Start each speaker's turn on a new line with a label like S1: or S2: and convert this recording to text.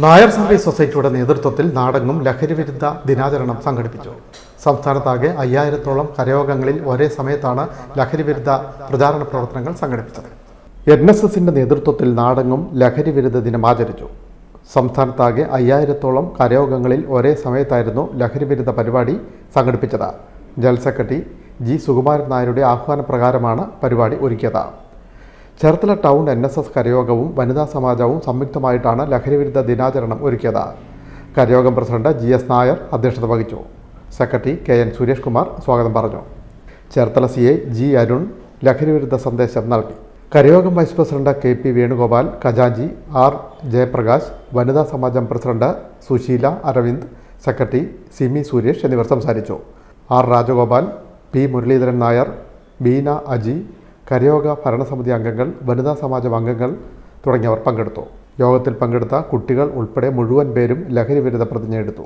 S1: Nair service സൊസൈറ്റിയുടെ നേതൃത്വത്തിൽ നാടെങ്ങും ലഹരിവിരുദ്ധ ദിനാചരണം സംഘടിപ്പിച്ചു. സംസ്ഥാനത്താകെ അയ്യായിരത്തോളം കരയോഗങ്ങളിൽ ഒരേ സമയത്താണ് ലഹരിവിരുദ്ധ പ്രചാരണ പ്രവർത്തനങ്ങൾ സംഘടിപ്പിച്ചത്. എൻ എസ് എസിന്റെ നേതൃത്വത്തിൽ നാടെങ്ങും ലഹരിവിരുദ്ധ ദിനം ആചരിച്ചു. സംസ്ഥാനത്താകെ അയ്യായിരത്തോളം കരയോഗങ്ങളിൽ ഒരേ സമയത്തായിരുന്നു ലഹരിവിരുദ്ധ പരിപാടി സംഘടിപ്പിച്ചത്. ജനറൽ സെക്രട്ടറി ജി സുകുമാരൻ നായരുടെ ആഹ്വാനപ്രകാരമാണ് പരിപാടി ഒരുക്കിയത്. Cherthala town N S S കരയോഗവും വനിതാ സമാജവും സംയുക്തമായിട്ടാണ് ലഹരിവിരുദ്ധ ദിനാചരണം ഒരുക്കിയത്. കരയോഗം പ്രസിഡന്റ് ജി എസ് നായർ അധ്യക്ഷത വഹിച്ചു. Secretary K N Suresh Kumar സ്വാഗതം പറഞ്ഞു. Cherthala C A G Arun ലഹരിവിരുദ്ധ സന്ദേശം നൽകി. കരയോഗം vice president K P Venugopal ഖജാഞ്ചി R Jayaprakash വനിതാ സമാജം പ്രസിഡന്റ് സുശീല അരവിന്ദ് സെക്രട്ടറി സിമി സുരേഷ് എന്നിവർ സംസാരിച്ചു. ആർ രാജഗോപാൽ പി മുരളീധരൻ നായർ ബീന അജി കരയോഗ ഭരണസമിതി അംഗങ്ങൾ വനിതാ സമാജം അംഗങ്ങൾ തുടങ്ങിയവർ പങ്കെടുത്തു. യോഗത്തിൽ പങ്കെടുത്ത കുട്ടികൾ ഉൾപ്പെടെ മുഴുവൻ പേരും ലഹരി വിരുദ്ധ പ്രതിജ്ഞയെടുത്തു.